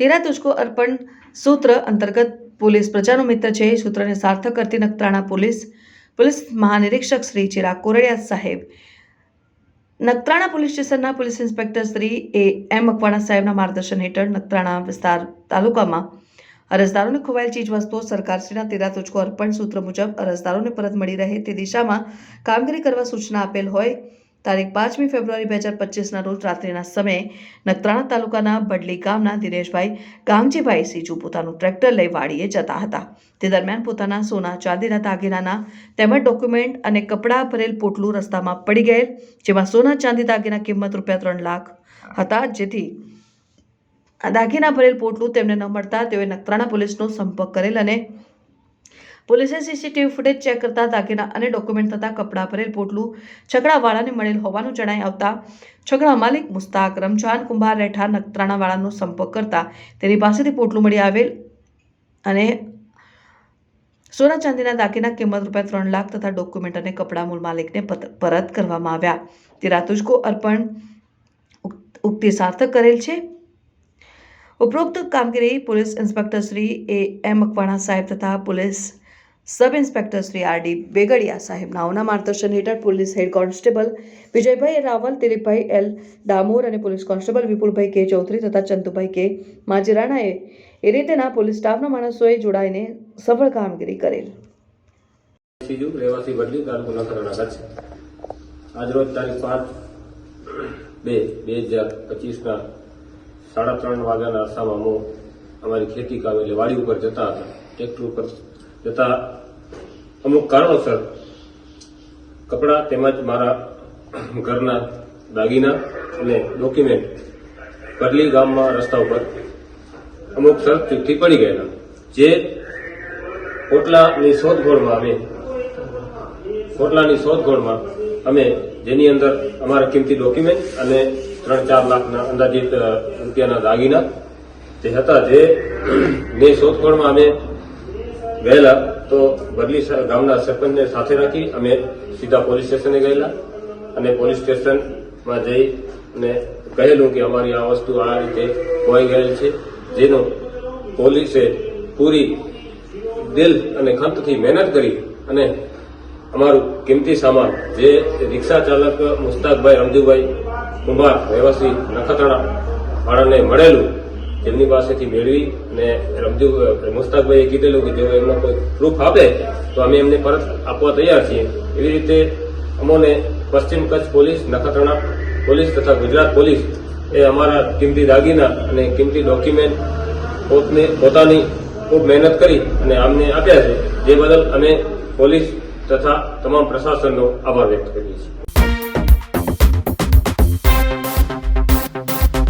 તેરા તુષ્કો અર્પણ સૂત્ર અંતર્ગત પોલીસ પ્રજાનો મિત્ર છે. સૂત્રને સાર્થક કરતી નખત્રાણા પોલીસ પોલીસ મહાનિરીક્ષક શ્રી ચિરાગ કોરડિયા સાહેબ. નખત્રાણા પોલીસ સ્ટેશનના police inspector Shri A M Makwana સાહેબના માર્ગદર્શન હેઠળ નખત્રાણા વિસ્તાર તાલુકામાં અરજદારોને ખોવાયેલ ચીજવસ્તુઓ સરકારશ્રીના તેરા તુચકો અર્પણ સૂત્ર મુજબ અરજદારોને પરત મળી રહે તે દિશામાં કામગીરી કરવા સૂચના આપેલ હોય. તારીખ પાંચમી ફેબ્રુઆરી બે હજાર પચીસના રોજ રાત્રિના સમયે નખત્રાણા તાલુકાના બડલી ગામના દિનેશભાઈ ગામજીભાઈ સીજુ પોતાનું ટ્રેક્ટર લઈ વાડીએ જતા હતા. તે દરમિયાન પોતાના સોના, ચાંદીના દાગીનાના તેમજ ડોક્યુમેન્ટ અને કપડાં ભરેલ પોટલું રસ્તામાં પડી ગયેલ, જેમાં સોના, ચાંદી દાગીના કિંમત રૂપિયા ત્રણ લાખ હતા. જેથી આ દાગીના ભરેલ પોટલું તેમને ન મળતા તેઓએ નખત્રાણા પોલીસનો સંપર્ક કરેલ અને પોલીસે સીસીટીવી ફૂટેજ ચેક કરતા દાગીના અને ડોક્યુમેન્ટ તથા કપડાં ભરેલ પોટલું છકડાવાળાને મળેલ હોવાનું જણાઈ આવતા છકડા માલિક મુસ્તાક રમજાન કુંભાર રેઠા નખત્રાણાવાળાનો સંપર્ક કરતા તેની પાસેથી પોટલું મળી આવેલ અને સોના ચાંદીના દાગીના કિંમત રૂપિયા ત્રણ લાખ તથા ડોક્યુમેન્ટ અને કપડાં મૂળ માલિકને પરત કરવામાં આવ્યા. તે રાતુજકો અર્પણ ઉક- ઉક્તિ સાર્થક કરેલ છે. ઉપરોક્ત કામગીરી police inspector Shri A M Makwana સાહેબ તથા police sub inspector Shri R D Begadiya સાહેબનાઓના માર્ગદર્શન હેઠળ police head constable Vijaybhai Raval, Dilipbhai L Damor અને પોલીસ કોન્સ્ટેબલ વિપુલભાઈ કે ચૌધરી તથા ચંતુભાઈ કે માજીરાણાએ એ રીતેના પોલીસ સ્ટાફના માણસોએ જોડાઈને સફળ કામગીરી કરેલ. રહેવાસી બદલી તાલુકો નખરાણા કચ્છ આજરોજ તારીખ પાંચ બે બે હજાર પચીસના સાડા ત્રણ વાગ્યાના અરસામાં હું અમારી ખેતી કામ વાડી ઉપર જતા હતા. ટ્રેક્ટર ઉપર જતા અમુક કારણોસર કપડાં તેમજ મારા ઘરના દાગીના અને ડોક્યુમેન્ટ પરલી ગામમાં રસ્તા ઉપર અમુક સર્ચ પડી ગયેલા, જે પોટલાની શોધખોળમાં અમે પોટલાની શોધખોળમાં અમે જેની અંદર અમારા કિંમતી ડોક્યુમેન્ટ અને ત્રણ ચાર લાખના અંદાજિત રૂપિયાના દાગીના જે હતા, જે ની શોધખોળમાં અમે ગયેલા, તો બદલી ગામના સરપંચને સાથે રાખી અમે સીધા પોલીસ સ્ટેશને ગયેલા અને પોલીસ સ્ટેશનમાં જઈ અને કહેલું કે અમારી આ વસ્તુ આ રીતે ખોવાઈ ગયેલ છે, જેનો પોલીસે પૂરી દિલ અને ખંતથી મહેનત કરી અને અમારું કિંમતી સામાન, જે રિક્ષા ચાલક મુસ્તાકભાઈ રમજુભાઈ કુંભાર, રહેવાસી નખત્રાણા વાળાને મળેલું તેમની પાસેથી મેળવી અને રમજુ મુસ્તાકભાઈએ કીધેલું કે જો એમનો કોઈ પ્રૂફ આપે, તો અમે એમને પરત આપવા તૈયાર છીએ. એવી રીતે અમોને પશ્ચિમ કચ્છ પોલીસ, નખત્રાણા પોલીસ તથા ગુજરાત પોલીસ એ અમારા કિંમતી દાગીના અને કિંમતી ડોક્યુમેન્ટ પોતને, પોતાની ખૂબ મહેનત કરી અને અમને આપ્યા છે. જે બદલ અમે પોલીસ તથા તમામ પ્રશાસનનો આભાર વ્યક્ત કરીએ છીએ.